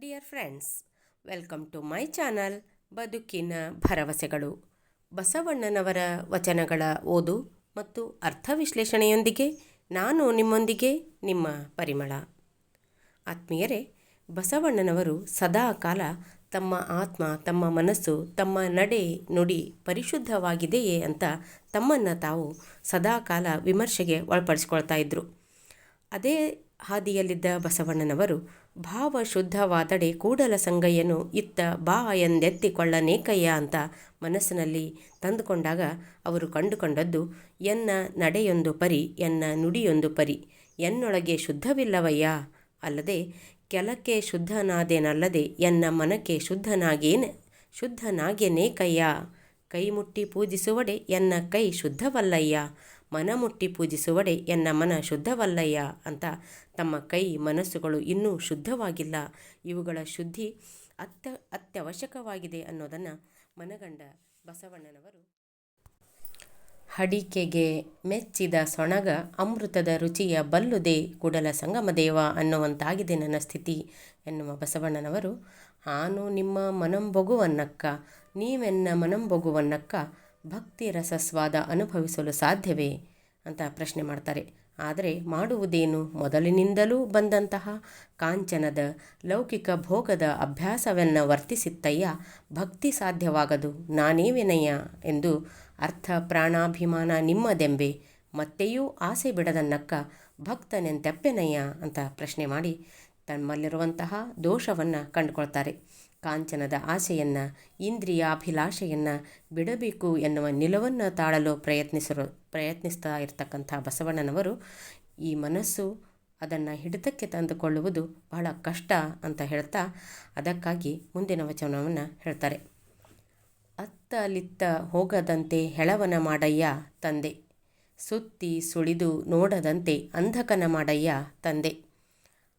Dear friends welcome to my channel ಬದುಕಿನ ಭರವಸೆಗಳು ಬಸವಣ್ಣನವರ ವಚನಗಳ ಓದು ಮತ್ತು ಅರ್ಥ ವಿಶ್ಲೇಷಣೆಯೊಂದಿಗೆ ನಾನು ನಿಮ್ಮೊಂದಿಗೆ ನಿಮ್ಮ ಪರಿಮಳ. ಆತ್ಮೀಯರೇ, ಬಸವಣ್ಣನವರು ಸದಾ ಕಾಲ ತಮ್ಮ ಆತ್ಮ, ತಮ್ಮ ಮನಸ್ಸು, ತಮ್ಮ ನಡೆ, ನುಡಿ ಪರಿಶುದ್ಧವಾಗಿದೆಯೇ ಅಂತ ತಮ್ಮನ್ನು ತಾವು ಸದಾ ಕಾಲ ವಿಮರ್ಶೆಗೆ ಒಳಪಡಿಸ್ಕೊಳ್ತಾ ಇದ್ದರು ಅದೇ ಹಾದಿಯಲ್ಲಿದ್ದ ಬಸವಣ್ಣನವರು ಭಾವ ಶುದ್ಧವಾದಡೆ ಕೂಡಲ ಸಂಗಯ್ಯನು ಇತ್ತ ಬಾ ಎಂದೆತ್ತಿಕೊಳ್ಳನೇಕಯ್ಯ ಅಂತ ಮನಸ್ಸಿನಲ್ಲಿ ತಂದುಕೊಂಡಾಗ ಅವರು ಕಂಡುಕೊಂಡದ್ದು, ಎನ್ನ ನಡೆಯೊಂದು ಪರಿ, ಎನ್ನ ನುಡಿಯೊಂದು ಪರಿ, ಎನ್ನೊಳಗೆ ಶುದ್ಧವಿಲ್ಲವಯ್ಯ? ಅಲ್ಲದೆ, ಕೆಲಕ್ಕೆ ಶುದ್ಧನಾದೇನಲ್ಲದೆ ಎನ್ನ ಮನಕ್ಕೆ ಶುದ್ಧನಾಗೇನ, ಶುದ್ಧನಾಗೆನೇಕಯ್ಯ? ಕೈ ಮುಟ್ಟಿ ಪೂಜಿಸುವಡೆ ಎನ್ನ ಕೈ ಶುದ್ಧವಲ್ಲಯ್ಯ? ಮನ ಮುಟ್ಟಿ ಪೂಜಿಸುವಡೆ ಎನ್ನ ಮನ ಶುದ್ಧವಲ್ಲಯ್ಯ ಅಂತ ತಮ್ಮ ಕೈ ಮನಸ್ಸುಗಳು ಇನ್ನೂ ಶುದ್ಧವಾಗಿಲ್ಲ. ಇವುಗಳ ಶುದ್ಧಿ ಅತ್ಯ ಅತ್ಯವಶ್ಯಕವಾಗಿದೆ ಅನ್ನೋದನ್ನು ಮನಗಂಡ ಬಸವಣ್ಣನವರು. ಹಡಿಕೆಗೆ ಮೆಚ್ಚಿದ ಸೊಣಗ ಅಮೃತದ ರುಚಿಯ ಬಲ್ಲುದೆ ಕೂಡಲ ಸಂಗಮದೇವ ಅನ್ನುವಂತಾಗಿದೆ ನನ್ನ ಸ್ಥಿತಿ ಎನ್ನುವ ಬಸವಣ್ಣನವರು. ಆನು ನಿಮ್ಮ ಮನಂಬೊಗುವನ್ನಕ್ಕ, ನೀವೆನ್ನ ಮನಂಬೊಗುವನ್ನಕ್ಕ ಭಕ್ತಿ ರಸಸ್ವಾದ ಅನುಭವಿಸಲು ಸಾಧ್ಯವೇ? ಅಂತ ಪ್ರಶ್ನೆ ಮಾಡ್ತಾರೆ. ಆದರೆ ಮಾಡುವುದೇನು? ಮೊದಲಿನಿಂದಲೂ ಬಂದಂತಹ ಕಾಂಚನದ ಲೌಕಿಕ ಭೋಗದ ಅಭ್ಯಾಸವನ್ನು ವರ್ತಿಸಿತ್ತಯ್ಯ. ಭಕ್ತಿ ಸಾಧ್ಯವಾಗದು. ನಾನೇ ವಿನಯ ಎಂದು ಅರ್ಥ ಪ್ರಾಣಾಭಿಮಾನ ನಿಮ್ಮದೆಂಬೆ. ಮತ್ತೆಯೂ ಆಸೆ ಬಿಡದನ್ನಕ್ಕ ಭಕ್ತನೆಂತೆಪ್ಪೆನಯ್ಯ? ಅಂತ ಪ್ರಶ್ನೆ ಮಾಡಿ ತಮ್ಮಲ್ಲಿರುವಂತಹ ದೋಷವನ್ನು ಕಂಡುಕೊಳ್ತಾರೆ. ಕಾಂಚನದ ಆಸೆಯನ್ನು, ಇಂದ್ರಿಯಾಭಿಲಾಷೆಯನ್ನು ಬಿಡಬೇಕು ಎನ್ನುವ ನಿಲವನ್ನು ತಾಳಲು ಪ್ರಯತ್ನಿಸಿರೋ, ಪ್ರಯತ್ನಿಸ್ತಾ ಇರತಕ್ಕಂಥ ಬಸವಣ್ಣನವರು ಈ ಮನಸ್ಸು ಅದನ್ನು ಹಿಡಿತಕ್ಕೆ ತಂದುಕೊಳ್ಳುವುದು ಬಹಳ ಕಷ್ಟ ಅಂತ ಹೇಳ್ತಾ ಅದಕ್ಕಾಗಿ ಮುಂದಿನ ವಚನವನ್ನು ಹೇಳ್ತಾರೆ. ಅತ್ತಲಿತ್ತ ಹೋಗದಂತೆ ಹೆಳವನ ಮಾಡಯ್ಯ ತಂದೆ, ಸುತ್ತಿ ಸುಳಿದು ನೋಡದಂತೆ ಅಂಧಕನ ಮಾಡಯ್ಯ ತಂದೆ,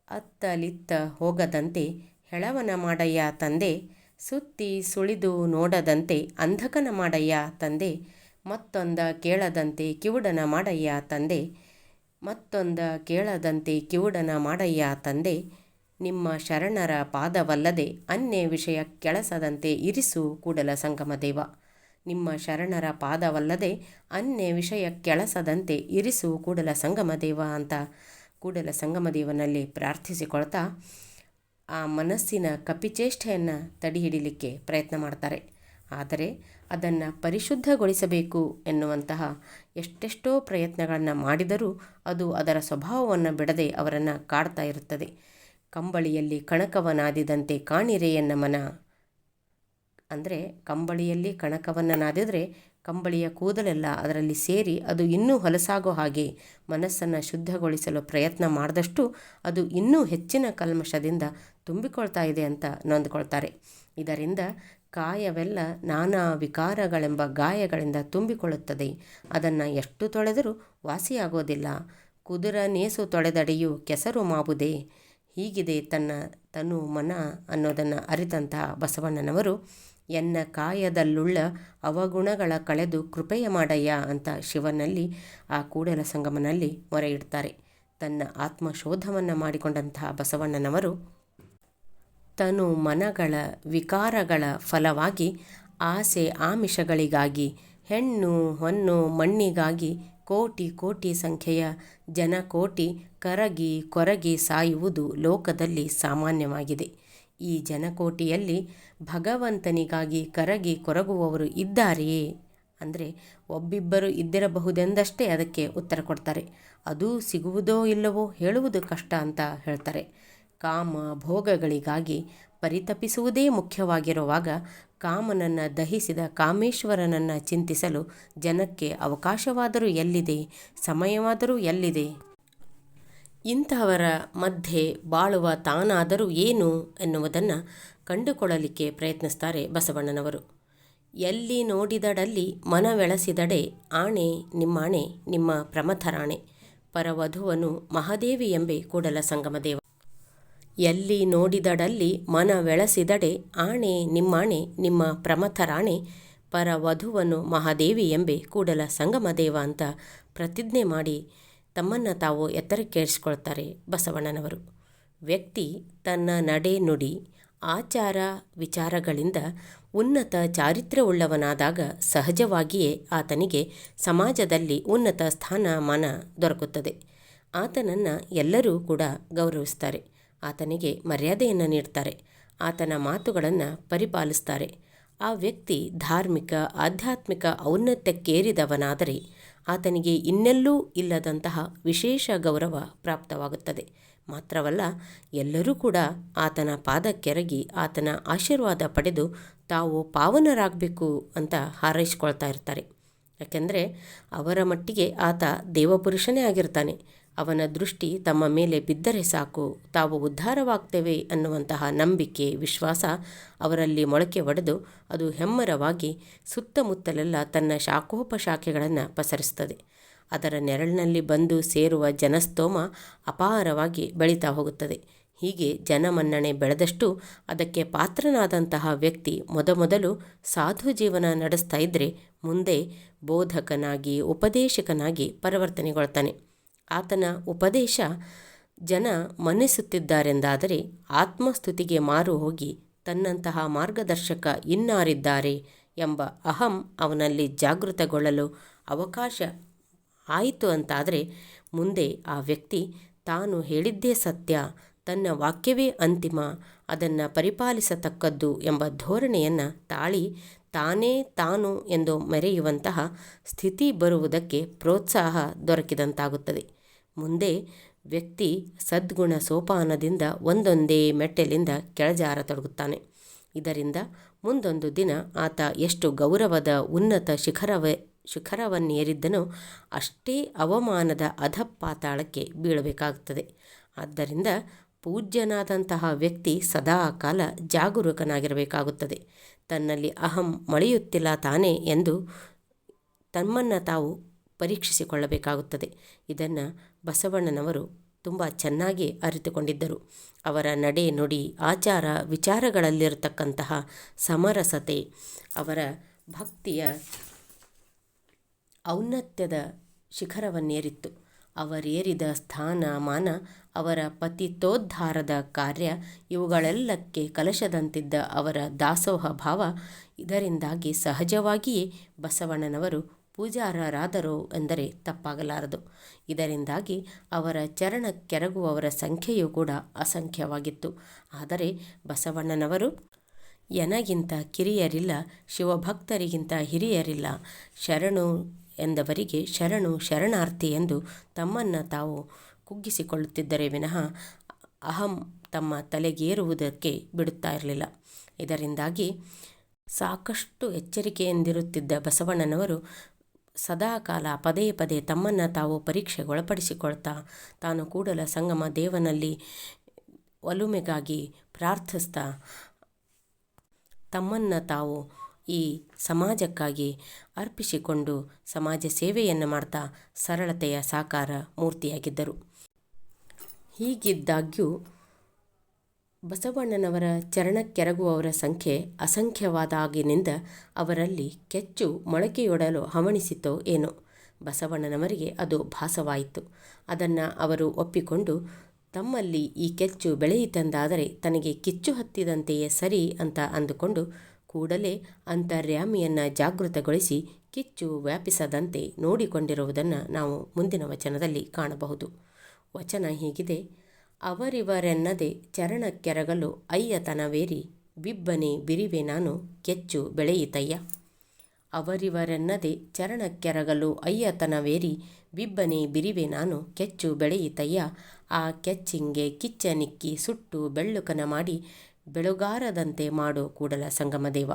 ಅತ್ತಲಿತ್ತ ಹೋಗದಂತೆ ಹೆಳವನ ಮಾಡಯ್ಯ ತಂದೆ, ಸುತ್ತಿ ಸುಳಿದು ನೋಡದಂತೆ ಅಂಧಕನ ಮಾಡಯ್ಯ ತಂದೆ, ಮತ್ತೊಂದ ಕೇಳದಂತೆ ಕಿವುಡನ ಮಾಡಯ್ಯ ತಂದೆ, ಮತ್ತೊಂದ ಕೇಳದಂತೆ ಕಿವುಡನ ಮಾಡಯ್ಯ ತಂದೆ, ನಿಮ್ಮ ಶರಣರ ಪಾದವಲ್ಲದೆ ಅನ್ಯ ವಿಷಯ ಕೆಳಸದಂತೆ ಇರಿಸು ಕೂಡಲ ಸಂಗಮ ದೇವ. ನಿಮ್ಮ ಶರಣರ ಪಾದವಲ್ಲದೆ ಅನ್ಯ ವಿಷಯ ಕೆಳಸದಂತೆ ಇರಿಸು ಕೂಡಲ ಸಂಗಮ ದೇವ ಅಂತ ಕೂಡಲ ಸಂಗಮ ದೇವನಲ್ಲಿ ಪ್ರಾರ್ಥಿಸಿಕೊಳ್ತಾ ಆ ಮನಸ್ಸಿನ ಕಪಿಚೇಷ್ಟೆಯನ್ನು ತಡೆ ಹಿಡಿಲಿಕ್ಕೆ ಪ್ರಯತ್ನ ಮಾಡ್ತಾರೆ. ಆದರೆ ಅದನ್ನು ಪರಿಶುದ್ಧಗೊಳಿಸಬೇಕು ಎನ್ನುವಂತಹ ಎಷ್ಟೆಷ್ಟೋ ಪ್ರಯತ್ನಗಳನ್ನು ಮಾಡಿದರೂ ಅದು ಅದರ ಸ್ವಭಾವವನ್ನು ಬಿಡದೆ ಅವರನ್ನು ಕಾಡ್ತಾ ಇರುತ್ತದೆ. ಕಂಬಳಿಯಲ್ಲಿ ಕಣಕವನಾದಿದಂತೆ ಕಾಣಿರೆಯ ಮನ, ಅಂದರೆ ಕಂಬಳಿಯಲ್ಲಿ ಕಣಕವನ್ನು ನಾದಿದರೆ ಕಂಬಳಿಯ ಕೂದಲೆಲ್ಲ ಅದರಲ್ಲಿ ಸೇರಿ ಅದು ಇನ್ನೂ ಹೊಲಸಾಗೋ ಹಾಗೆ ಮನಸ್ಸನ್ನು ಶುದ್ಧಗೊಳಿಸಲು ಪ್ರಯತ್ನ ಮಾಡಿದಷ್ಟು ಅದು ಇನ್ನೂ ಹೆಚ್ಚಿನ ಕಲ್ಮಶದಿಂದ ತುಂಬಿಕೊಳ್ತಾ ಇದೆ ಅಂತ ನೊಂದ್ಕೊಳ್ತಾರೆ. ಇದರಿಂದ ಕಾಯವೆಲ್ಲ ನಾನಾ ವಿಕಾರಗಳೆಂಬ ಗಾಯಗಳಿಂದ ತುಂಬಿಕೊಳ್ಳುತ್ತದೆ. ಅದನ್ನು ಎಷ್ಟು ತೊಳೆದರೂ ವಾಸಿಯಾಗೋದಿಲ್ಲ. ಕುದುರ ನೇಸು ತೊಳೆದಡೆಯು ಕೆಸರು ಮಾಬುದೆ ಹೀಗಿದೆ ತನ್ನ ತನು ಮನ ಅನ್ನೋದನ್ನು ಅರಿತಂತಹ ಬಸವಣ್ಣನವರು ಎನ್ನ ಕಾಯದಲ್ಲುಳ್ಳ ಅವಗುಣಗಳ ಕಳೆದು ಕೃಪೆಯ ಮಾಡಯ್ಯ ಅಂತ ಶಿವನಲ್ಲಿ, ಆ ಕೂಡಲ ಸಂಗಮನಲ್ಲಿ ಮೊರೆ ಇಡ್ತಾರೆ ತನ್ನ ಆತ್ಮಶೋಧವನ್ನು ಮಾಡಿಕೊಂಡಂತಹ ಬಸವಣ್ಣನವರು ತನು ಮನಗಳ ವಿಕಾರಗಳ ಫಲವಾಗಿ ಆಸೆ ಆಮಿಷಗಳಿಗಾಗಿ, ಹೆಣ್ಣು ಹೊನ್ನು ಮಣ್ಣಿಗಾಗಿ ಕೋಟಿ ಕೋಟಿ ಸಂಖ್ಯೆಯ ಜನಕೋಟಿ ಕರಗಿ ಕೊರಗಿ ಸಾಯುವುದು ಲೋಕದಲ್ಲಿ ಸಾಮಾನ್ಯವಾಗಿದೆ. ಈ ಜನಕೋಟಿಯಲ್ಲಿ ಭಗವಂತನಿಗಾಗಿ ಕರಗಿ ಕೊರಗುವವರು ಇದ್ದಾರೆಯೇ? ಅಂದರೆ ಒಬ್ಬಿಬ್ಬರು ಇದ್ದಿರಬಹುದೆಂದಷ್ಟೇ ಅದಕ್ಕೆ ಉತ್ತರ ಕೊಡ್ತಾರೆ. ಅದು ಸಿಗುವುದೋ ಇಲ್ಲವೋ ಹೇಳುವುದು ಕಷ್ಟ ಅಂತ ಹೇಳ್ತಾರೆ. ಕಾಮ ಭೋಗಗಳಿಗಾಗಿ ಪರಿತಪಿಸುವುದೇ ಮುಖ್ಯವಾಗಿರುವಾಗ ಕಾಮನನ್ನು ದಹಿಸಿದ ಕಾಮೇಶ್ವರನನ್ನು ಚಿಂತಿಸಲು ಜನಕ್ಕೆ ಅವಕಾಶವಾದರೂ ಎಲ್ಲಿದೆ? ಸಮಯವಾದರೂ ಎಲ್ಲಿದೆ? ಇಂತಹವರ ಮಧ್ಯೆ ಬಾಳುವ ತಾನಾದರೂ ಏನು ಎನ್ನುವುದನ್ನು ಕಂಡುಕೊಳ್ಳಲಿಕ್ಕೆ ಪ್ರಯತ್ನಿಸ್ತಾರೆ ಬಸವಣ್ಣನವರು. ಎಲ್ಲಿ ನೋಡಿದಡಲ್ಲಿ ಮನವೆಳಸಿದಡೆ ಆಣೆ ನಿಮ್ಮಾಣೆ, ನಿಮ್ಮ ಪ್ರಮಥರಾಣೆ, ಪರವಧುವನು ಮಹಾದೇವಿ ಎಂಬೆ ಕೂಡಲ ಸಂಗಮದೇವ. ಎಲ್ಲಿ ನೋಡಿದಡಲ್ಲಿ ಮನವೆಳಸಿದಡೆ ಆಣೆ ನಿಮ್ಮಾಣೆ, ನಿಮ್ಮ ಪ್ರಮಥರಾಣೆ, ಪರವಧುವನು ಮಹಾದೇವಿ ಎಂಬೆ ಕೂಡಲ ಸಂಗಮದೇವ ಅಂತ ಪ್ರತಿಜ್ಞೆ ಮಾಡಿ ತಮ್ಮನ್ನು ತಾವು ಎತ್ತರಕ್ಕೇರಿಸಿಕೊಳ್ತಾರೆ ಬಸವಣ್ಣನವರು. ವ್ಯಕ್ತಿ ತನ್ನ ನಡೆ ನುಡಿ, ಆಚಾರ ವಿಚಾರಗಳಿಂದ ಉನ್ನತ ಚಾರಿತ್ರ್ಯವುಳ್ಳವನಾದಾಗ ಸಹಜವಾಗಿಯೇ ಆತನಿಗೆ ಸಮಾಜದಲ್ಲಿ ಉನ್ನತ ಸ್ಥಾನಮಾನ ದೊರಕುತ್ತದೆ. ಆತನನ್ನು ಎಲ್ಲರೂ ಕೂಡ ಗೌರವಿಸ್ತಾರೆ. ಆತನಿಗೆ ಮರ್ಯಾದೆಯನ್ನು ನೀಡ್ತಾರೆ. ಆತನ ಮಾತುಗಳನ್ನು ಪರಿಪಾಲಿಸ್ತಾರೆ. ಆ ವ್ಯಕ್ತಿ ಧಾರ್ಮಿಕ, ಆಧ್ಯಾತ್ಮಿಕ ಔನ್ನತ್ಯಕ್ಕೇರಿದವನಾದರೆ ಆತನಿಗೆ ಇನ್ನೆಲ್ಲೂ ಇಲ್ಲದಂತಹ ವಿಶೇಷ ಗೌರವ ಪ್ರಾಪ್ತವಾಗುತ್ತದೆ. ಮಾತ್ರವಲ್ಲ, ಎಲ್ಲರೂ ಕೂಡ ಆತನ ಪಾದಕ್ಕೆರಗಿ ಆತನ ಆಶೀರ್ವಾದ ಪಡೆದು ತಾವು ಪಾವನರಾಗಬೇಕು ಅಂತ ಹಾರೈಸಿಕೊಳ್ತಾ ಇರ್ತಾರೆ. ಯಾಕೆಂದರೆ ಅವರ ಮಟ್ಟಿಗೆ ಆತ ದೇವಪುರುಷನೇ ಆಗಿರ್ತಾನೆ. ಅವನ ದೃಷ್ಟಿ ತಮ್ಮ ಮೇಲೆ ಬಿದ್ದರೆ ಸಾಕು, ತಾವು ಉದ್ಧಾರವಾಗ್ತೇವೆ ಅನ್ನುವಂತಹ ನಂಬಿಕೆ, ವಿಶ್ವಾಸ ಅವರಲ್ಲಿ ಮೊಳಕೆ ಒಡೆದು ಅದು ಹೆಮ್ಮರವಾಗಿ ಸುತ್ತಮುತ್ತಲೆಲ್ಲ ತನ್ನ ಶಾಖೋಪಶಾಖೆಗಳನ್ನು ಪಸರಿಸ್ತದೆ. ಅದರ ನೆರಳಿನಲ್ಲಿ ಬಂದು ಸೇರುವ ಜನಸ್ತೋಮ ಅಪಾರವಾಗಿ ಬೆಳೀತಾ ಹೋಗುತ್ತದೆ. ಹೀಗೆ ಜನಮನ್ನಣೆ ಬೆಳೆದಷ್ಟು ಅದಕ್ಕೆ ಪಾತ್ರನಾದಂತಹ ವ್ಯಕ್ತಿ ಮೊದಮೊದಲು ಸಾಧು ಜೀವನ ನಡೆಸ್ತಾ ಇದ್ದರೆ ಮುಂದೆ ಬೋಧಕನಾಗಿ, ಉಪದೇಶಕನಾಗಿ ಪರಿವರ್ತನೆಗೊಳ್ತಾನೆ. ಆತನ ಉಪದೇಶ, ಜನ ಮನ್ನಿಸುತ್ತಿದ್ದಾರೆಂದಾದರೆ ಆತ್ಮಸ್ತುತಿಗೆ ಮಾರು ಹೋಗಿ ತನ್ನಂತಹ ಮಾರ್ಗದರ್ಶಕ ಇನ್ನಾರಿದ್ದಾರೆ ಎಂಬ ಅಹಂ ಅವನಲ್ಲಿ ಜಾಗೃತಗೊಳ್ಳಲು ಅವಕಾಶ ಆಯಿತು ಅಂತಾದರೆ ಮುಂದೆ ಆ ವ್ಯಕ್ತಿ ತಾನು ಹೇಳಿದ್ದೇ ಸತ್ಯ ತನ್ನ ವಾಕ್ಯವೇ ಅಂತಿಮ, ಅದನ್ನು ಪರಿಪಾಲಿಸತಕ್ಕದ್ದು ಎಂಬ ಧೋರಣೆಯನ್ನು ತಾಳಿ ತಾನೇ ತಾನು ಎಂದು ಮೆರೆಯುವಂತಹ ಸ್ಥಿತಿ ಬರುವುದಕ್ಕೆ ಪ್ರೋತ್ಸಾಹ ದೊರಕಿದಂತಾಗುತ್ತದೆ. ಮುಂದೆ ವ್ಯಕ್ತಿ ಸದ್ಗುಣ ಸೋಪಾನದಿಂದ ಒಂದೊಂದೇ ಮೆಟ್ಟಲಿಂದ ಕೆಳಜಾರತೊಡಗುತ್ತಾನೆ ಇದರಿಂದ ಮುಂದೊಂದು ದಿನ ಆತ ಎಷ್ಟು ಗೌರವದ ಉನ್ನತ ಶಿಖರವೇ, ಶಿಖರವನ್ನೇರಿದ್ದನೋ ಅಷ್ಟೇ ಅವಮಾನದ ಅಧಪಾತಾಳಕ್ಕೆ ಬೀಳಬೇಕಾಗುತ್ತದೆ. ಆದ್ದರಿಂದ ಪೂಜ್ಯನಾದಂತಹ ವ್ಯಕ್ತಿ ಸದಾಕಾಲ ಜಾಗರೂಕನಾಗಿರಬೇಕಾಗುತ್ತದೆ. ತನ್ನಲ್ಲಿ ಅಹಂ ಮಳೆಯುತ್ತಿಲ್ಲ ತಾನೇ ಎಂದು ತಮ್ಮನ್ನು ತಾವು ಪರೀಕ್ಷಿಸಿಕೊಳ್ಳಬೇಕಾಗುತ್ತದೆ. ಇದನ್ನು ಬಸವಣ್ಣನವರು ತುಂಬ ಚೆನ್ನಾಗಿ ಅರಿತುಕೊಂಡಿದ್ದರು. ಅವರ ನಡೆ ನುಡಿ, ಆಚಾರ ವಿಚಾರಗಳಲ್ಲಿರತಕ್ಕಂತಹ ಸಮರಸತೆ, ಅವರ ಭಕ್ತಿಯ ಔನ್ನತ್ಯದ ಶಿಖರವನ್ನೇರಿತ್ತು. ಅವರೇರಿದ ಸ್ಥಾನ ಮಾನ ಅವರ ಪತಿತೋದ್ಧಾರದ ಕಾರ್ಯ ಇವುಗಳೆಲ್ಲಕ್ಕೆ ಕಲಶದಂತಿದ್ದ ಅವರ ದಾಸೋಹ ಭಾವ ಇದರಿಂದಾಗಿ ಸಹಜವಾಗಿಯೇ ಬಸವಣ್ಣನವರು ಪೂಜಾರರಾದರು ಎಂದರೆ ತಪ್ಪಾಗಲಾರದು. ಇದರಿಂದಾಗಿ ಅವರ ಚರಣ ಕೆರಗುವವರ ಸಂಖ್ಯೆಯೂ ಕೂಡ ಅಸಂಖ್ಯವಾಗಿತ್ತು. ಆದರೆ ಬಸವಣ್ಣನವರು, ಎನಗಿಂತ ಕಿರಿಯರಿಲ್ಲ, ಶಿವಭಕ್ತರಿಗಿಂತ ಹಿರಿಯರಿಲ್ಲ, ಶರಣು ಎಂದವರಿಗೆ ಶರಣು ಶರಣಾರ್ಥಿ ಎಂದು ತಮ್ಮನ್ನು ತಾವು ಕುಗ್ಗಿಸಿಕೊಳ್ಳುತ್ತಿದ್ದರೆ ವಿನಃ ಅಹಂ ತಮ್ಮ ತಲೆಗೇರುವುದಕ್ಕೆ ಬಿಡುತ್ತಾ ಇರಲಿಲ್ಲ. ಇದರಿಂದಾಗಿ ಸಾಕಷ್ಟು ಎಚ್ಚರಿಕೆಯಿಂದಿರುತ್ತಿದ್ದ ಬಸವಣ್ಣನವರು ಸದಾಕಾಲ ಪದೇ ಪದೇ ತಮ್ಮನ್ನು ತಾವು ಪರೀಕ್ಷೆಗೊಳಪಡಿಸಿಕೊಳ್ತಾ ತಾನು ಕೂಡಲ ಸಂಗಮ ದೇವನಲ್ಲಿ ಒಲುಮೆಗಾಗಿ ಪ್ರಾರ್ಥಿಸ್ತಾ ತಮ್ಮನ್ನು ತಾವು ಈ ಸಮಾಜಕ್ಕಾಗಿ ಅರ್ಪಿಸಿಕೊಂಡು ಸಮಾಜ ಸೇವೆಯನ್ನು ಮಾಡ್ತಾ ಸರಳತೆಯ ಸಾಕಾರ ಮೂರ್ತಿಯಾಗಿದ್ದರು. ಹೀಗಿದ್ದಾಗ್ಯೂ ಬಸವಣ್ಣನವರ ಚರಣಕ್ಕೆರಗುವವರ ಸಂಖ್ಯೆ ಅಸಂಖ್ಯವಾದಾಗಿನಿಂದ ಅವರಲ್ಲಿ ಕೆಚ್ಚು ಮೊಳಕೆಯೊಡಲು ಹವಣಿಸಿತೋ ಏನೋ. ಬಸವಣ್ಣನವರಿಗೆ ಅದು ಭಾಸವಾಯಿತು. ಅದನ್ನು ಅವರು ಒಪ್ಪಿಕೊಂಡು, ತಮ್ಮಲ್ಲಿ ಈ ಕೆಚ್ಚು ಬೆಳೆಯಿತೆಂದಾದರೆ ತನಗೆ ಕಿಚ್ಚು ಹತ್ತಿದಂತೆಯೇ ಸರಿ ಅಂತ ಅಂದುಕೊಂಡು ಕೂಡಲೇ ಅಂತರ್ಯಾಮಿಯನ್ನು ಜಾಗೃತಗೊಳಿಸಿ ಕಿಚ್ಚು ವ್ಯಾಪಿಸದಂತೆ ನೋಡಿಕೊಂಡಿರುವುದನ್ನು ನಾವು ಮುಂದಿನ ವಚನದಲ್ಲಿ ಕಾಣಬಹುದು. ವಚನ ಹೀಗಿದೆ, ಅವರಿವರೆನ್ನದೆ ಚರಣಕ್ಕೆರಗಲು ಅಯ್ಯತನವೇರಿ, ಬಿಬ್ಬನೆ ಬಿರಿವೆ ನಾನು ಕೆಚ್ಚು ಬೆಳೆಯಿತಯ್ಯ. ಅವರಿವರೆನ್ನದೆ ಚರಣಕ್ಕೆರಗಲು ಅಯ್ಯತನವೇರಿ, ಬಿಬ್ಬನೆ ಬಿರಿವೆ ನಾನು ಕೆಚ್ಚು ಬೆಳೆಯಿತಯ್ಯ. ಆ ಕೆಚ್ಚಿಂಗೆ ಕಿಚ್ಚನಿಕ್ಕಿ ಸುಟ್ಟು ಬೆಳ್ಳುಕನ ಮಾಡಿ ಬೆಳುಗಾರದಂತೆ ಮಾಡು ಕೂಡಲ ಸಂಗಮದೇವ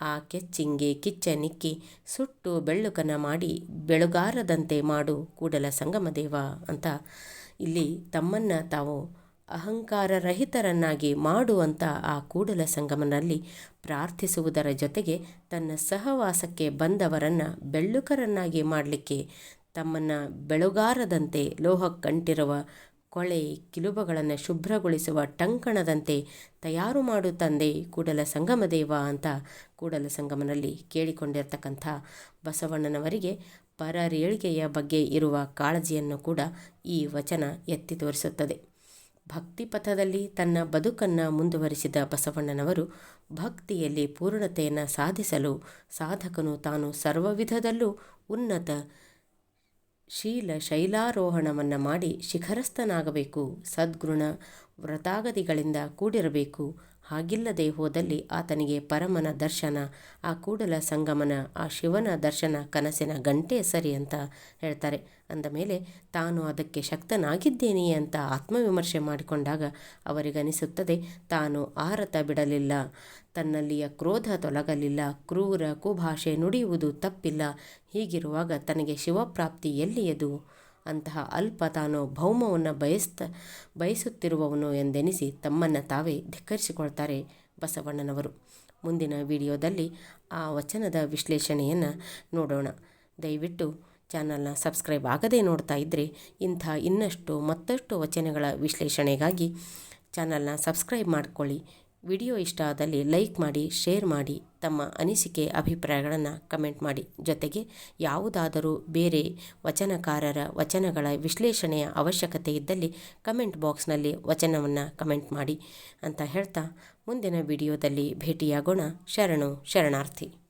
ಆ ಕೆಚ್ಚಿಂಗೆ ಕಿಚ್ಚನಿಕ್ಕಿ ಸುಟ್ಟು ಬೆಳ್ಳುಕನ ಮಾಡಿ ಬೆಳುಗಾರದಂತೆ ಮಾಡು ಕೂಡಲ ಸಂಗಮದೇವ ಅಂತ. ಇಲ್ಲಿ ತಮ್ಮನ್ನು ತಾವು ಅಹಂಕಾರ ರಹಿತರನ್ನಾಗಿ ಮಾಡುವಂಥ ಆ ಕೂಡಲ ಸಂಗಮನಲ್ಲಿ ಪ್ರಾರ್ಥಿಸುವುದರ ಜೊತೆಗೆ ತನ್ನ ಸಹವಾಸಕ್ಕೆ ಬಂದವರನ್ನು ಬೆಳ್ಳುಕರನ್ನಾಗಿ ಮಾಡಲಿಕ್ಕೆ ತಮ್ಮನ್ನು ಬೆಳುಗಾರದಂತೆ ಲೋಹಕ್ಕಂಟಿರುವ ಕೊಳೆ ಕಿಲುಬಗಳನ್ನು ಶುಭ್ರಗೊಳಿಸುವ ಟಂಕಣದಂತೆ ತಯಾರು ಮಾಡು ತಂದೆ ಕೂಡಲ ಸಂಗಮದೇವ ಅಂತ ಕೂಡಲ ಸಂಗಮನಲ್ಲಿ ಕೇಳಿಕೊಂಡಿರ್ತಕ್ಕಂಥ ಬಸವಣ್ಣನವರಿಗೆ ಪರರೇಳಿಗೆಯ ಬಗ್ಗೆ ಇರುವ ಕಾಳಜಿಯನ್ನು ಕೂಡ ಈ ವಚನ ಎತ್ತಿ ತೋರಿಸುತ್ತದೆ. ಭಕ್ತಿಪಥದಲ್ಲಿ ತನ್ನ ಬದುಕನ್ನು ಮುಂದುವರಿಸಿದ ಬಸವಣ್ಣನವರು ಭಕ್ತಿಯಲ್ಲಿ ಪೂರ್ಣತೆಯನ್ನು ಸಾಧಿಸಲು ಸಾಧಕನು ತಾನು ಸರ್ವವಿಧದಲ್ಲೂ ಉನ್ನತ ಶೀಲ ಶೈಲಾರೋಹಣವನ್ನು ಮಾಡಿ ಶಿಖರಸ್ಥನಾಗಬೇಕು. ಸದ್ಗುಣ ವ್ರತಾಗತಿಗಳಿಂದ ಕೂಡಿರಬೇಕು. ಹಾಗಿಲ್ಲದೆ ಹೋದಲ್ಲಿ ಆತನಿಗೆ ಪರಮನ ದರ್ಶನ, ಆ ಕೂಡಲ ಸಂಗಮನ, ಆ ಶಿವನ ದರ್ಶನ ಕನಸಿನ ಗಂಟೆ ಸರಿ ಅಂತ ಹೇಳ್ತಾರೆ. ಅಂದಮೇಲೆ ತಾನು ಅದಕ್ಕೆ ಶಕ್ತನಾಗಿದ್ದೇನೆ ಅಂತ ಆತ್ಮವಿಮರ್ಶೆ ಮಾಡಿಕೊಂಡಾಗ ಅವರಿಗನಿಸುತ್ತದೆ, ತಾನು ಆರತ ಬಿಡಲಿಲ್ಲ, ತನ್ನಲ್ಲಿಯ ಕ್ರೋಧ ತೊಲಗಲಿಲ್ಲ, ಕ್ರೂರ ಕುಭಾಷೆ ನುಡಿಯುವುದು ತಪ್ಪಿಲ್ಲ, ಹೀಗಿರುವಾಗ ತನಗೆ ಶಿವಪ್ರಾಪ್ತಿ ಎಲ್ಲಿಯದು ಅಂತಹ ಅಲ್ಪ ತಾನು ಭೌಮವನ್ನು ಬಯಸ್ತ, ಬಯಸುತ್ತಿರುವವನು ಎಂದೆನಿಸಿ ತಮ್ಮನ್ನು ತಾವೇ ಧಿಕ್ಕರಿಸಿಕೊಳ್ತಾರೆ ಬಸವಣ್ಣನವರು. ಮುಂದಿನ ವಿಡಿಯೋದಲ್ಲಿ ಆ ವಚನದ ವಿಶ್ಲೇಷಣೆಯನ್ನು ನೋಡೋಣ. ದಯವಿಟ್ಟು ಚಾನಲ್ನ ಸಬ್ಸ್ಕ್ರೈಬ್ ಆಗದೇ ನೋಡ್ತಾ ಇದ್ದರೆ ಇಂಥ ಇನ್ನಷ್ಟು ಮತ್ತಷ್ಟು ವಚನಗಳ ವಿಶ್ಲೇಷಣೆಗಾಗಿ ಚಾನಲ್ನ ಸಬ್ಸ್ಕ್ರೈಬ್ ಮಾಡಿಕೊಳ್ಳಿ. ವಿಡಿಯೋ ಇಷ್ಟ ಆದಲ್ಲಿ ಲೈಕ್ ಮಾಡಿ, ಶೇರ್ ಮಾಡಿ, ತಮ್ಮ ಅನಿಸಿಕೆ, ಅಭಿಪ್ರಾಯಗಳನ್ನು ಕಮೆಂಟ್ ಮಾಡಿ. ಜೊತೆಗೆ ಯಾವುದಾದರೂ ಬೇರೆ ವಚನಕಾರರ ವಚನಗಳ ವಿಶ್ಲೇಷಣೆಯ ಅವಶ್ಯಕತೆ ಇದ್ದಲ್ಲಿ ಕಮೆಂಟ್ ಬಾಕ್ಸ್ನಲ್ಲಿ ವಚನವನ್ನು ಕಮೆಂಟ್ ಮಾಡಿ ಅಂತ ಹೇಳ್ತಾ ಮುಂದಿನ ವಿಡಿಯೋದಲ್ಲಿ ಭೇಟಿಯಾಗೋಣ. ಶರಣು, ಶರಣಾರ್ಥಿ.